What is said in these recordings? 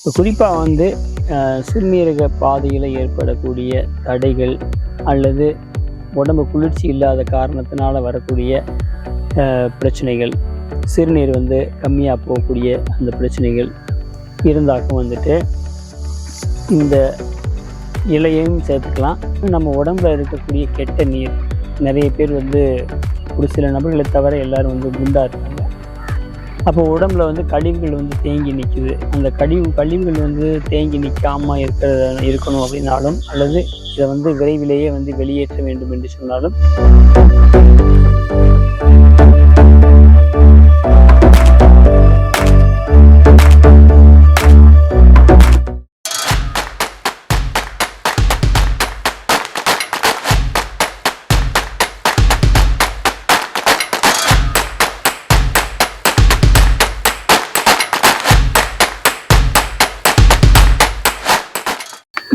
இப்போ குறிப்பாக வந்து சிறுநீரக பாதையில் ஏற்படக்கூடிய தடைகள் அல்லது உடம்பு குளிர்ச்சி இல்லாத காரணத்தினால் வரக்கூடிய பிரச்சனைகள். சிறுநீர் வந்து கம்மியாக போகக்கூடிய அந்த பிரச்சனைகள் இருந்தாக்கும் வந்துட்டு இந்த இலையையும் சேர்த்துக்கலாம். நம்ம உடம்புல இருக்கக்கூடிய கெட்ட நீர் நிறைய பேர் வந்து ஒரு சில நபர்களை தவிர எல்லாரும் வந்து குண்டாக இருக்காங்க. அப்போ உடம்புல வந்து கழிவுகள் வந்து தேங்கி நிற்குது அந்த கழிவு கழிவுகள் வந்து தேங்கி நிற்காமல் இருக்கிற இருக்கணும் அப்படின்னாலும் அல்லது இதை வந்து விரைவிலேயே வந்து வெளியேற்ற வேண்டும் என்று சொன்னாலும்.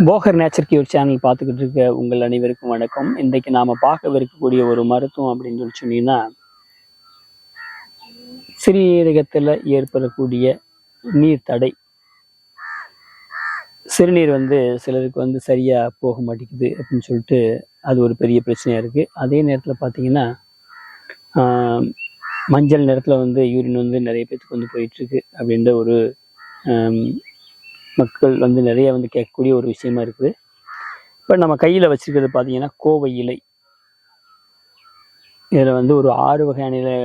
போகர் நேச்சர் கியூர் சேனல் பார்த்துக்கிட்டு இருக்க உங்கள் அனைவருக்கும் வணக்கம். இன்றைக்கு நாம் பார்க்கவிருக்கக்கூடிய ஒரு மருத்துவம் அப்படின்னு சொல்லி சொன்னீங்கன்னா சிறுநீரகத்தில் ஏற்படக்கூடிய நீர் தடை. சிறுநீர் வந்து சிலருக்கு வந்து சரியாக போக மாட்டேங்குது அப்படின்னு சொல்லிட்டு அது ஒரு பெரிய பிரச்சனையாக இருக்குது அதே நேரத்தில் பார்த்தீங்கன்னா ஆஹ், மஞ்சள் நேரத்தில் வந்து யூரின் வந்து நிறைய பேத்துக்கு வந்து போயிட்டுருக்கு அப்படின்ற ஒரு மக்கள் வந்து நிறைய வந்து கேட்கக்கூடிய ஒரு விஷயமா இருக்குது. இப்போ நம்ம கையில் வச்சுருக்கிறது பார்த்தீங்கன்னா கோவை இலை. இதில் வந்து ஒரு ஆறு வகையான இலை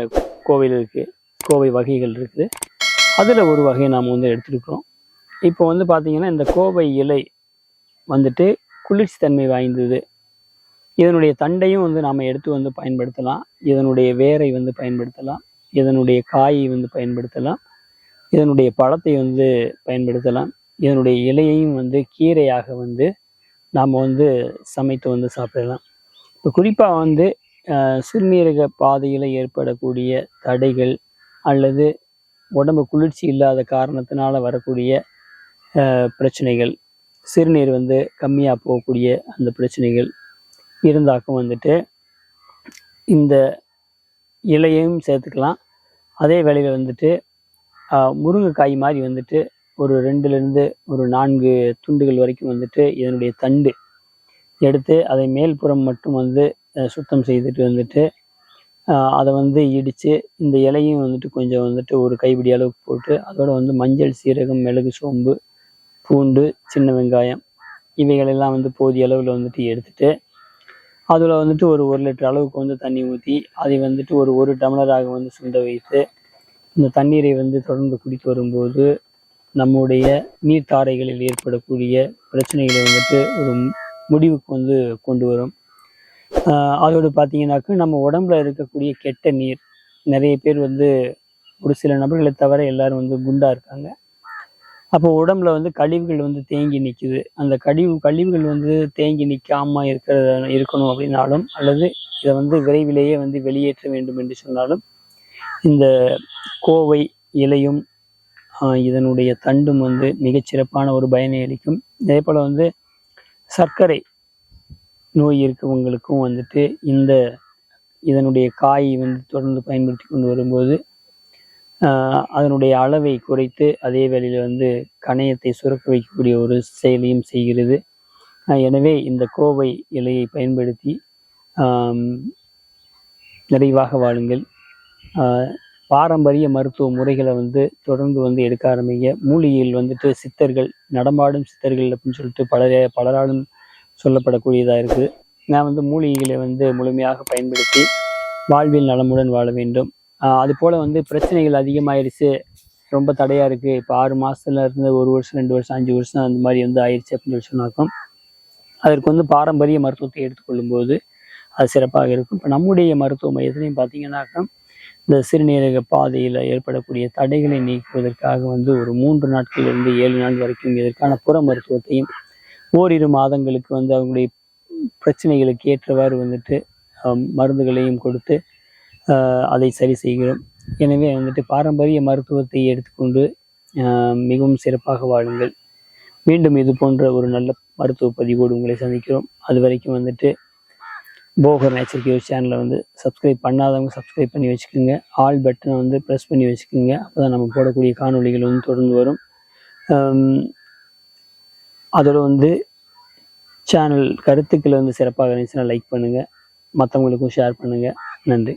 கோவையில் இருக்குது கோவை வகைகள் இருக்குது. அதில் ஒரு வகையை நாம் வந்து எடுத்துருக்குறோம். இப்போ வந்து பார்த்தீங்கன்னா இந்த கோவை இலை வந்துட்டு குளிர்ச்சி தன்மை வாய்ந்தது. இதனுடைய தண்டையும் வந்து நாம் எடுத்து வந்து பயன்படுத்தலாம். இதனுடைய வேரை வந்து பயன்படுத்தலாம். இதனுடைய காயை வந்து பயன்படுத்தலாம். இதனுடைய பழத்தை வந்து பயன்படுத்தலாம். இதனுடைய இலையையும் வந்து கீரையாக வந்து நாம் வந்து சமைத்து வந்து சாப்பிடலாம். இப்போ குறிப்பாக வந்து சிறுநீரக பாதையில் ஏற்படக்கூடிய தடைகள் அல்லது உடம்பு குளிர்ச்சி இல்லாத காரணத்தினால் வரக்கூடிய பிரச்சனைகள் சிறுநீர் வந்து கம்மியாக போகக்கூடிய அந்த பிரச்சனைகள் இருந்தாக்கும் வந்துட்டு இந்த இலையையும் சேர்த்துக்கலாம். அதே வேளையில் வந்துட்டு முருங்கைக்காய் மாதிரி வந்துட்டு ஒரு ரெண்டுலேருந்து ஒரு நான்கு துண்டுகள் வரைக்கும் வந்துட்டு இதனுடைய தண்டு எடுத்து அதை மேல்புறம் மட்டும் வந்து சுத்தம் செய்துட்டு வந்துட்டு அதை வந்து இடித்து இந்த இலையும் வந்துட்டு கொஞ்சம் வந்துட்டு ஒரு கைப்பிடி அளவுக்கு போட்டு அதோட வந்து மஞ்சள் சீரகம் மிளகு சோம்பு பூண்டு சின்ன வெங்காயம் இவைகளெல்லாம் வந்து போதிய அளவில் வந்துட்டு எடுத்துட்டு அதில் வந்துட்டு ஒரு ஒரு லிட்டர் அளவுக்கு வந்து தண்ணி ஊற்றி அதை வந்துட்டு ஒரு ஒரு டம்ளராக வந்து சுண்ட வைத்து இந்த தண்ணீரை வந்து தொடர்ந்து குடித்து வரும்போது நம்முடைய நீர்த்தாரைகளில் ஏற்படக்கூடிய பிரச்சனைகளை வந்துட்டு ஒரு முடிவுக்கு வந்து கொண்டு வரும். அதோடு பார்த்தீங்கன்னாக்கா நம்ம உடம்புல இருக்கக்கூடிய கெட்ட நீர் நிறைய பேர் வந்து ஒரு சில நபர்களை தவிர எல்லாரும் வந்து குண்டா இருக்காங்க. அப்போ உடம்புல வந்து கழிவுகள் வந்து தேங்கி நிற்குது அந்த கழிவு கழிவுகள் வந்து தேங்கி நிற்காம இருக்கிற இருக்கணும் அப்படின்னாலும் அல்லது இதை வந்து விரைவிலேயே வந்து வெளியேற்ற வேண்டும் என்று சொன்னாலும் இந்த கோவை இலையும் இதனுடைய தண்டும் வந்து மிகச்சிறப்பான ஒரு பயனை அளிக்கும். அதே போல் வந்து சர்க்கரை நோய் இருக்கவங்களுக்கும் வந்துட்டு இந்த இதனுடைய காய் வந்து தொடர்ந்து பயன்படுத்தி கொண்டு வரும்போது அதனுடைய அளவை குறைத்து அதே வேளையில் வந்து கணையத்தை சுரக்க வைக்கக்கூடிய ஒரு செயலையும் செய்கிறது. எனவே இந்த கோவை இலையை பயன்படுத்தி நிறைவாக வாழுங்கள். பாரம்பரிய மருத்துவ முறைகளை வந்து தொடர்ந்து வந்து எடுக்க ஆரம்பிங்க. மூலிகையில் வந்துட்டு சித்தர்கள் நடமாடும் சித்தர்கள் அப்படின்னு சொல்லிட்டு பலர பலராலும் சொல்லப்படக்கூடியதாக இருக்குது நான் வந்து மூலிகைகளை வந்து முழுமையாக பயன்படுத்தி வாழ்வில் நலமுடன் வாழ வேண்டும். அது போல் வந்து பிரச்சனைகள் அதிகமாயிருச்சு. ரொம்ப தடையாக இருக்குது இப்போ ஆறு மாதத்துல இருந்து ஒரு வருஷம் ரெண்டு வருஷம் அஞ்சு வருஷம் அந்த மாதிரி வந்து ஆயிடுச்சு அப்படின்னு சொல்லி சொன்னாக்கும் அதற்கு வந்து பாரம்பரிய மருத்துவத்தை எடுத்துக்கொள்ளும்போது அது சிறப்பாக இருக்கும். இப்போ நம்முடைய மருத்துவ மையத்துலையும் பார்த்தீங்கன்னாக்கா இந்த சிறுநீரக பாதையில் ஏற்படக்கூடிய தடைகளை நீக்குவதற்காக வந்து ஒரு மூன்று நாட்களிலிருந்து ஏழு நாள் வரைக்கும் இதற்கான புற மருத்துவத்தையும் ஓரிரு மாதங்களுக்கு வந்து அவங்களுடைய பிரச்சனைகளுக்கு ஏற்றவாறு வந்துட்டு மருந்துகளையும் கொடுத்து அதை சரி செய்கிறோம். எனவே வந்துட்டு பாரம்பரிய மருத்துவத்தை எடுத்துக்கொண்டு மிகவும் சிறப்பாக வாழுங்கள். மீண்டும் இது போன்ற ஒரு நல்ல மருத்துவ பதிவோடு உங்களை சந்திக்கிறோம். அது வரைக்கும் வந்துட்டு போகர் நேச்சர் கியூஸ் சேனலை வந்து சப்ஸ்கிரைப் பண்ணாதவங்க சப்ஸ்கிரைப் பண்ணி வச்சுக்கோங்க. ஆல் பட்டனை வந்து ப்ரெஸ் பண்ணி வச்சுக்கோங்க. அப்போ தான் நம்ம போடக்கூடிய காணொலிகள் வந்து தொடர்ந்து வரும். அதோட வந்து சேனல் கருத்துக்களை வந்து சிறப்பாக இருந்துச்சுன்னா லைக் பண்ணுங்கள் மற்றவங்களுக்கும் ஷேர் பண்ணுங்கள் நன்றி.